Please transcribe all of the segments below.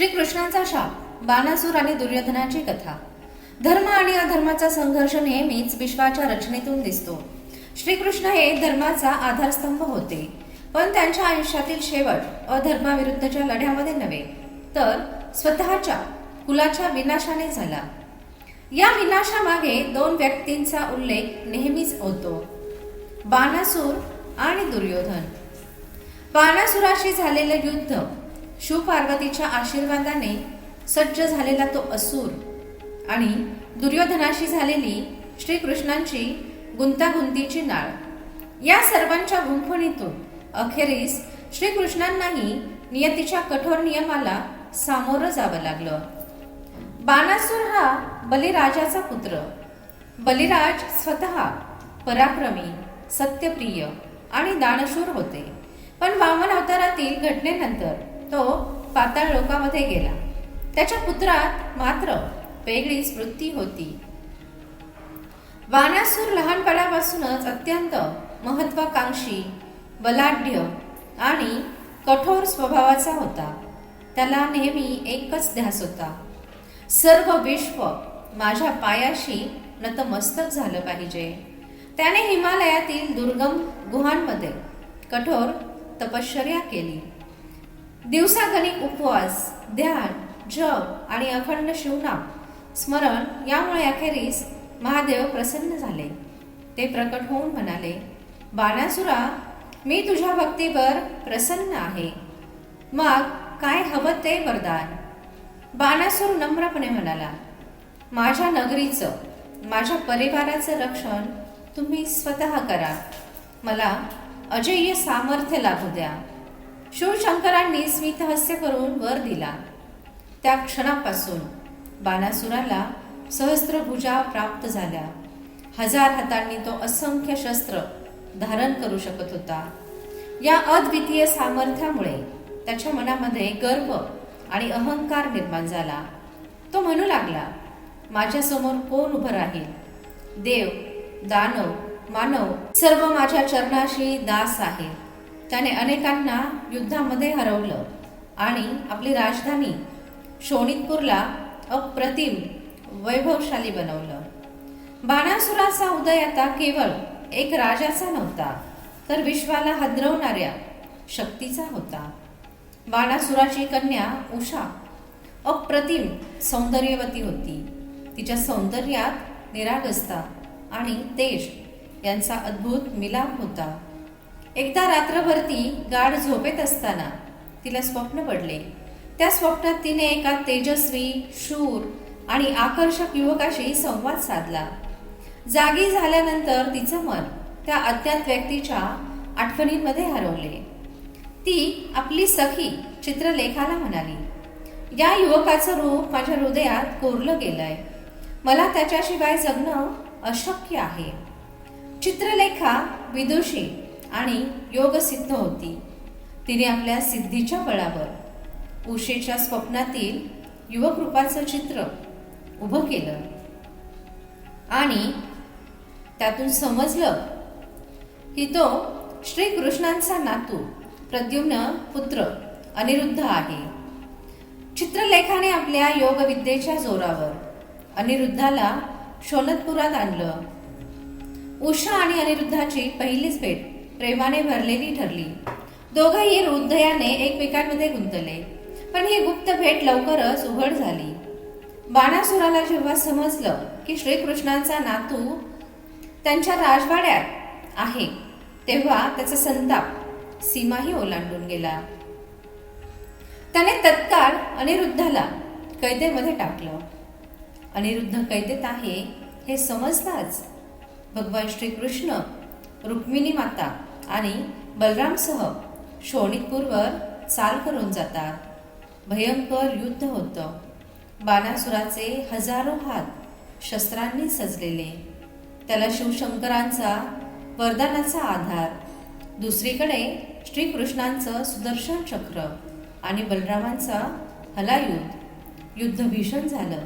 श्रीकृष्णांचा शाप बाणासूर आणि दुर्योधनाची कथा. धर्म आणि अधर्माचा संघर्ष नेहमीच विश्वाच्या रचनेतून दिसतो. श्रीकृष्ण हे धर्माचा आधारस्तंभ होते. पण त्यांच्या आयुष्यातील शेवट अधर्माविरुद्धच्या लढ्यामध्ये नव्हे तर स्वतःच्या कुलाच्या विनाशाने झाला. या विनाशामागे दोन व्यक्तींचा उल्लेख नेहमीच होतो बाणासूर आणि दुर्योधन. बाणासुराशी झालेलं युद्ध शिवपार्वतीच्या आशीर्वादाने सज्ज झालेला तो असुर आणि दुर्योधनाशी झालेली श्रीकृष्णांची गुंतागुंतीची नाळ. या सर्वांच्या गुंफणीतून अखेरीस श्रीकृष्णांनाही नियतीच्या कठोर नियमाला सामोरं जावं लागलं. बाणासूर हा बलिराजाचा पुत्र. बलिराज स्वतः पराक्रमी सत्यप्रिय आणि दानशूर होते. पण वामन अवतारातील घटनेनंतर तो पाताळ लोकामध्ये गेला. त्याच्या पुत्रात मात्र वेगळीच वृत्ती होती. वानासूर लहानपणापासूनच अत्यंत महत्वाकांक्षी बलाढ्य आणि कठोर स्वभावाचा होता. त्याला नेहमी एकच ध्यास होता. सर्व विश्व माझ्या पायाशी नतमस्तक झालं पाहिजे. त्याने हिमालयातील दुर्गम गुहांमध्ये कठोर तपश्चर्या केली. दिवसागणिक उपवास ध्यान जप आणि अखंड शिवनाम स्मरण यामुळे अखेरीस महादेव प्रसन्न झाले. ते प्रकट होऊन म्हणाले बाणासुरा मी तुझ्या भक्तीवर प्रसन्न आहे. मग काय हवं ते वरदान. बाणासूर नम्रपणे म्हणाला माझ्या नगरीचं माझ्या परिवाराचं रक्षण तुम्ही स्वतः करा. मला अजय्य सामर्थ्य लाभू द्या. शिवशंकरांनी स्मितहास्य करून वर दिला. त्या क्षणापासून बाणासुराला सहस्त्रभुजा प्राप्त झाल्या. हजार हातांनी तो असंख्य शस्त्र धारण करू शकत होता. या अद्वितीय सामर्थ्यामुळे त्याच्या मनामध्ये गर्व आणि अहंकार निर्माण झाला. तो म्हणू लागला माझ्यासमोर कोण उभं राहील? देव दानव मानव सर्व माझ्या चरणाशी दास आहे त्याने अनेकांना युद्धामध्ये हरवलं आणि आपली राजधानी शोणितपूरला अप्रतिम वैभवशाली बनवलं. बाणासुराचा उदय आता केवळ एक राजाचा नव्हता तर विश्वाला हदरवणाऱ्या शक्तीचा होता. बाणासुराची कन्या उषा अप्रतिम सौंदर्यवती होती. तिच्या सौंदर्यात निरागस्ता आणि तेज यांचा अद्भुत मिलाप होता. एकदा रात्रभर ती गाढ झोपेत असताना तिला स्वप्न पडले. त्या स्वप्नात तिने एका तेजस्वी शूर आणि आकर्षक युवकाशी संवाद साधला. जागी झाल्यानंतर तिचं मन त्या अज्ञात व्यक्तीच्या आठवणींमध्ये हरवले. ती आपली सखी चित्रलेखाला म्हणाली या युवकाचं रूप माझ्या हृदयात कोरलं गेलंय. मला त्याच्याशिवाय जगणं अशक्य आहे. चित्रलेखा विदुषी आणि योगसिद्ध होती. तिने आपल्या सिद्धीच्या बळावर उषेच्या स्वप्नातील युवक रूपाचं चित्र उभं केलं. आणि त्यातून समजलं की तो श्रीकृष्णांचा नातू प्रद्युम्न पुत्र अनिरुद्ध आहे. चित्रलेखाने आपल्या योगविद्येच्या जोरावर अनिरुद्धाला शोनतपुरात आणलं. उषा आणि अनिरुद्धाची पहिलीच भेट प्रेमाने भरलेली ठरली. दोघंही हृदयाने एकमेकांमध्ये गुंतले. पण ही गुप्त भेट लवकरच उघड झाली. बाणासुराला जेव्हा समजलं की श्रीकृष्णांचा नातू त्यांच्या राजवाड्यात आहे तेव्हा त्याचा संताप सीमाही ओलांडून गेला. त्याने तत्काळ अनिरुद्धाला कैदेमध्ये टाकलं. अनिरुद्ध कैदेत आहे हे समजताच भगवान श्रीकृष्ण रुक्मिणी माता आणि बलरामसह शोणितपूरवर चाल करून जातात. भयंकर युद्ध होतं. बाणासुराचे हजारो हात शस्त्रांनी सजलेले. त्याला शिवशंकरांचा वरदानाचा आधार. दुसरीकडे श्रीकृष्णांचं सुदर्शन चक्र आणि बलरामांचा हलायुद्ध युद्ध भीषण झालं.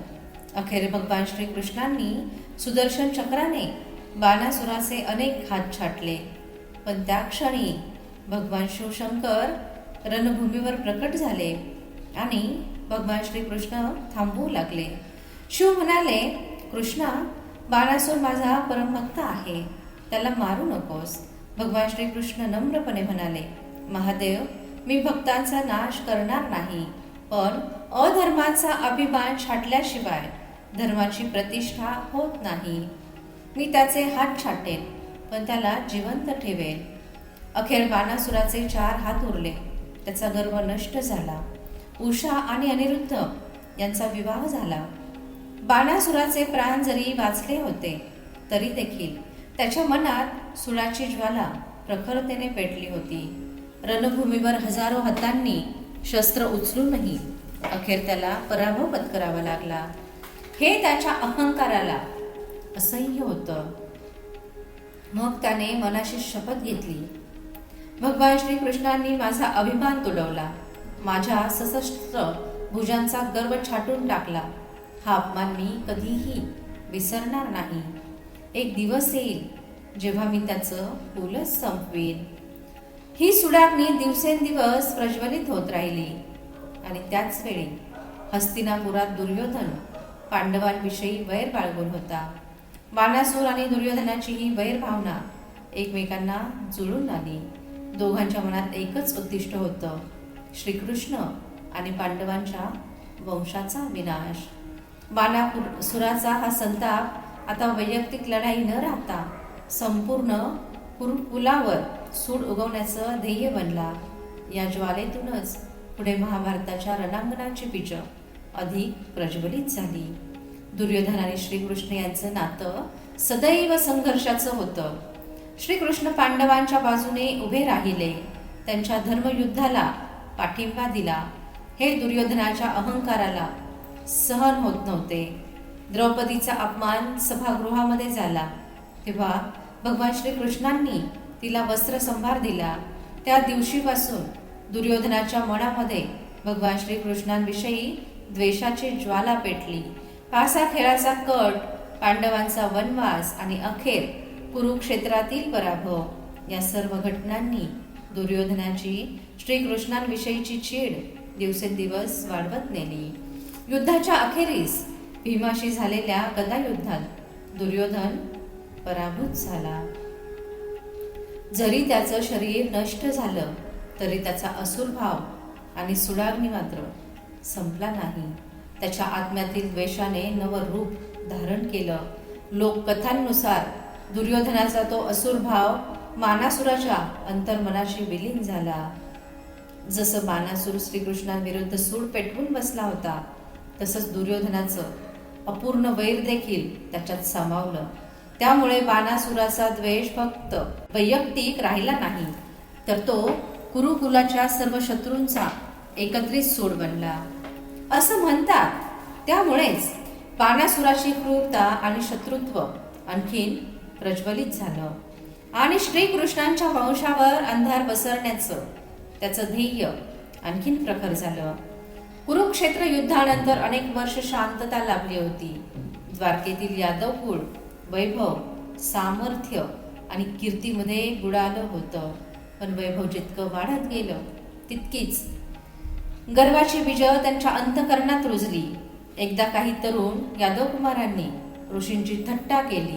अखेर भगवान श्रीकृष्णांनी सुदर्शन चक्राने बाणासुराचे अनेक हात छाटले. पण त्या क्षणी भगवान शिवशंकर रणभूमीवर प्रकट झाले आणि भगवान श्रीकृष्ण थांबवू लागले. शिव म्हणाले कृष्णा बाणासूर माझा परमभक्त आहे. त्याला मारू नकोस. भगवान श्रीकृष्ण नम्रपणे म्हणाले महादेव मी भक्तांचा नाश करणार नाही पण अधर्माचा अभिमान छाटल्याशिवाय धर्माची प्रतिष्ठा होत नाही. मी त्याचे हात छाटेन. पण त्याला जिवंत ठेवेल. अखेर बाणासुराचे चार हात उरले. त्याचा गर्व नष्ट झाला. उषा आणि अनिरुद्ध यांचा विवाह झाला. बाणासुराचे प्राण जरी वाचले होते तरी देखील त्याच्या मनात सुळाची ज्वाला प्रखरतेने पेटली होती. रणभूमीवर हजारो हातांनी शस्त्र उचलूनही अखेर त्याला पराभव पत्करावा लागला. हे त्याच्या अहंकाराला असह्य होतं. मग त्याने मनाशी शपथ घेतली. भगवान श्रीकृष्णांनी माझा अभिमान तुडवला. माझ्या सशस्त्र भुजांचा गर्व छाटून टाकला. हा अपमान मी कधीही विसरणार नाही. एक दिवस येईल जेव्हा मी त्याचं फुलच संपवेन. ही सुडाग्नी दिवसेंदिवस प्रज्वलित होत राहिली. आणि त्याच वेळी हस्तिनापुरात दुर्योधन पांडवांविषयी वैर बाळगून होता. बाणासूर आणि दुर्योधनाची ही वैरभावना एकमेकांना जुळून आली. दोघांच्या मनात एकच उद्दिष्ट होतं श्रीकृष्ण आणि पांडवांच्या वंशाचा विनाश. बाणापूर सुराचा हा संताप आता वैयक्तिक लढाई न राहता संपूर्ण कुरुकुलावर सूड उगवण्याचं ध्येय बनला. या ज्वालेतूनच पुढे महाभारताच्या रणांगणाची बीज अधिक प्रज्वलित झाली. दुर्योधन आणि श्रीकृष्ण यांचं नातं सदैव संघर्षाचं होतं. श्रीकृष्ण पांडवांच्या बाजूने उभे राहिले. त्यांच्या धर्मयुद्धाला पाठिंबा दिला. हे दुर्योधनाच्या अहंकाराला सहन होत नव्हते. द्रौपदीचा अपमान सभागृहामध्ये झाला. तेव्हा भगवान श्रीकृष्णांनी तिला वस्त्रसंभार दिला. त्या दिवशीपासून दुर्योधनाच्या मनामध्ये भगवान श्रीकृष्णांविषयी द्वेषाची ज्वाला पेटली. पासा खेळाचा कट पांडवांचा वनवास आणि अखेर कुरुक्षेत्रातील पराभव. या सर्व घटनांनी दुर्योधनाची श्रीकृष्णांविषयीची चीड दिवसेंदिवस वाढवत नेली. युद्धाच्या अखेरीस भीमाशी झालेल्या गदायुद्धात दुर्योधन पराभूत झाला. जरी त्याचं शरीर नष्ट झालं तरी त्याचा असुर भाव आणि सुडाग्नी मात्र संपला नाही. त्याच्या आत्म्यातील द्वेषाने नवं रूप धारण केलं. लोककथांनुसार दुर्योधनाचा तो असुर भाव मानासुराच्या अंतर्मनाशी विलीन झाला. जसं बाणासूर श्रीकृष्णांविरुद्ध सूड पेटवून बसला होता तसंच दुर्योधनाचं अपूर्ण वैर देखील त्याच्यात सामावलं. त्यामुळे बाणासुराचा द्वेष फक्त वैयक्तिक राहिला नाही तर तो कुरुकुलाच्या सर्व शत्रूंचा एकत्रित सूड बनला. असं म्हणतात. त्यामुळेच बाणासुराची क्रूरता आणि शत्रुत्व आणखीन प्रज्वलित झालं. आणि श्रीकृष्णांच्या वंशावर अंधार पसरण्याचं त्याचं ध्येय आणखीन प्रखर झालं. कुरुक्षेत्र युद्धानंतर अनेक वर्ष शांतता लाभली होती. द्वारकेतील यादव कुळ वैभव सामर्थ्य आणि कीर्तीमध्ये बुडालं होतं. पण वैभव जितकं वाढत गेलं तितकीच गर्वाची बीज त्यांच्या अंतकरणात रुजली. एकदा काही तरुण यादव कुमारांनी ऋषींची थट्टा केली.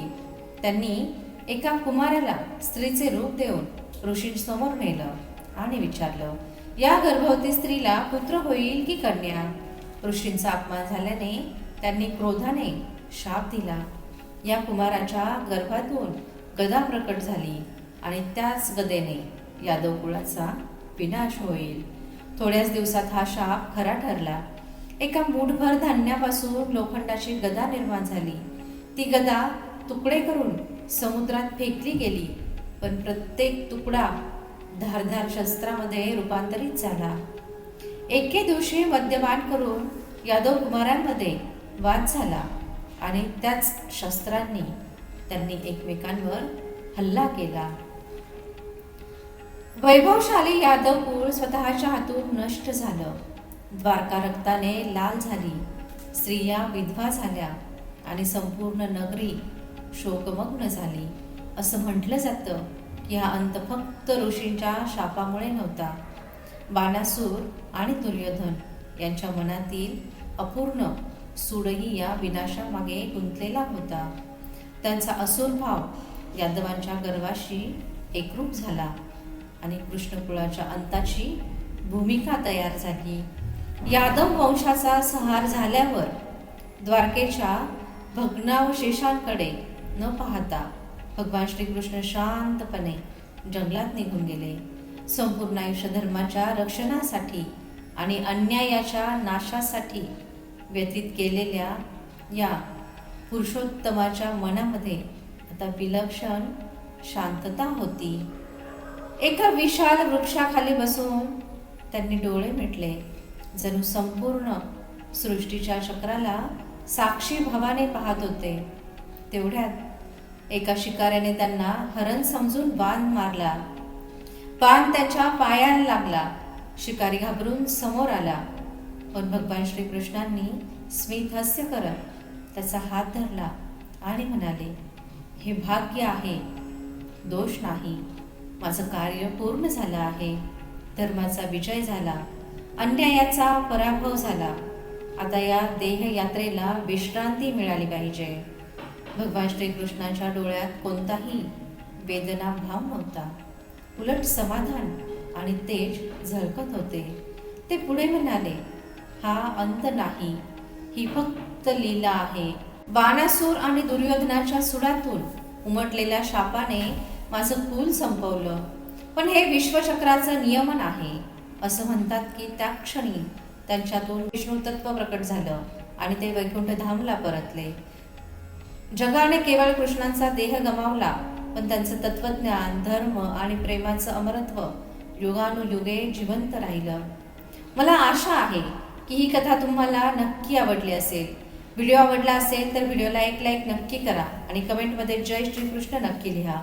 त्यांनी एका कुमाराला स्त्रीचे रूप देऊन ऋषींसमोर नेलं आणि विचारलं या गर्भवती स्त्रीला पुत्र होईल की कन्या? ऋषींचा अपमान झाल्याने त्यांनी क्रोधाने शाप दिला. या कुमाराच्या गर्भातून गदा प्रकट झाली आणि त्याच गदेने यादव कुळाचा विनाश होईल. थोड्याच दिवसात हा शाप खरा ठरला. एका मूठभर धान्यापासून लोखंडाची गदा निर्माण झाली. ती गदा तुकडे करून समुद्रात फेकली गेली पण प्रत्येक तुकडा धारधार शस्त्रामध्ये रूपांतरित झाला. एके दिवशी मद्यपान करून यादव कुमारांमध्ये वाद झाला आणि त्याच शस्त्रांनी त्यांनी एकमेकांवर हल्ला केला. वैभवशाली यादव कुळ स्वतःच्या हातून नष्ट झालं. द्वारका रक्ताने लाल झाली. स्त्रिया विधवा झाल्या आणि संपूर्ण नगरी शोकमग्न झाली. असं म्हटलं जातं की हा अंत फक्त ऋषींच्या शापामुळे नव्हता. बाणासूर आणि दुर्योधन यांच्या मनातील अपूर्ण सूडही या विनाशामागे गुंतलेला होता. त्यांचा असुर भाव यादवांच्या गर्वाशी एकरूप झाला. आणि कृष्णकुळाच्या अंताची भूमिका तयार झाली. यादव वंशाचा संहार झाल्यावर द्वारकेच्या भग्नावशेषांकडे न पाहता भगवान श्रीकृष्ण शांतपणे जंगलात निघून गेले. संपूर्ण आयुष्य धर्माच्या रक्षणासाठी आणि अन्यायाच्या नाशासाठी व्यतीत केलेल्या या पुरुषोत्तमाच्या मनामध्ये आता विलक्षण शांतता होती. एका विशाल वृक्षाखाली बसून त्यांनी डोळे मिटले. जणू संपूर्ण सृष्टीच्या चक्राला साक्षी भावाने पाहत होते. तेवढ्यात एका शिकाऱ्याने त्यांना हरण समजून बाण मारला. बाण त्याच्या पायाला लागला. शिकारी घाबरून समोर आला. पण भगवान श्रीकृष्णांनी स्मित हास्य करत त्याचा हात धरला आणि म्हणाले हे भाग्य आहे. दोष नाही. माझं कार्य पूर्ण झालं आहे. धर्माचा विजय झाला. अन्यायाचा पराभव झाला. आता या देहयात्रेला विश्रांती मिळाली पाहिजे. भगवान श्रीकृष्णाच्या डोळ्यात कोणताही वेदना भाव नव्हता. उलट समाधान आणि तेज झळकत होते. ते पुढे म्हणाले हा अंत नाही. ही फक्त लीला आहे. बाणासूर आणि दुर्योधनाच्या सुडातून उमटलेल्या शापाने माझं कुल संपवलं. पण हे विश्वचक्राचं नियमन आहे. असं म्हणतात की त्या क्षणी त्यांच्यातून विष्णू तत्व प्रकट झालं आणि ते वैकुंठ धामला परतले. जगाने केवळ कृष्णांचा देह गमावला पण त्यांचं तत्वज्ञान धर्म आणि प्रेमाचं अमरत्व युगानुयुगे जिवंत राहिलं. मला आशा आहे की ही कथा तुम्हाला नक्की आवडली असेल. व्हिडिओ आवडला असेल तर व्हिडिओला एक लाईक नक्की करा आणि कमेंटमध्ये जय श्रीकृष्ण नक्की लिहा.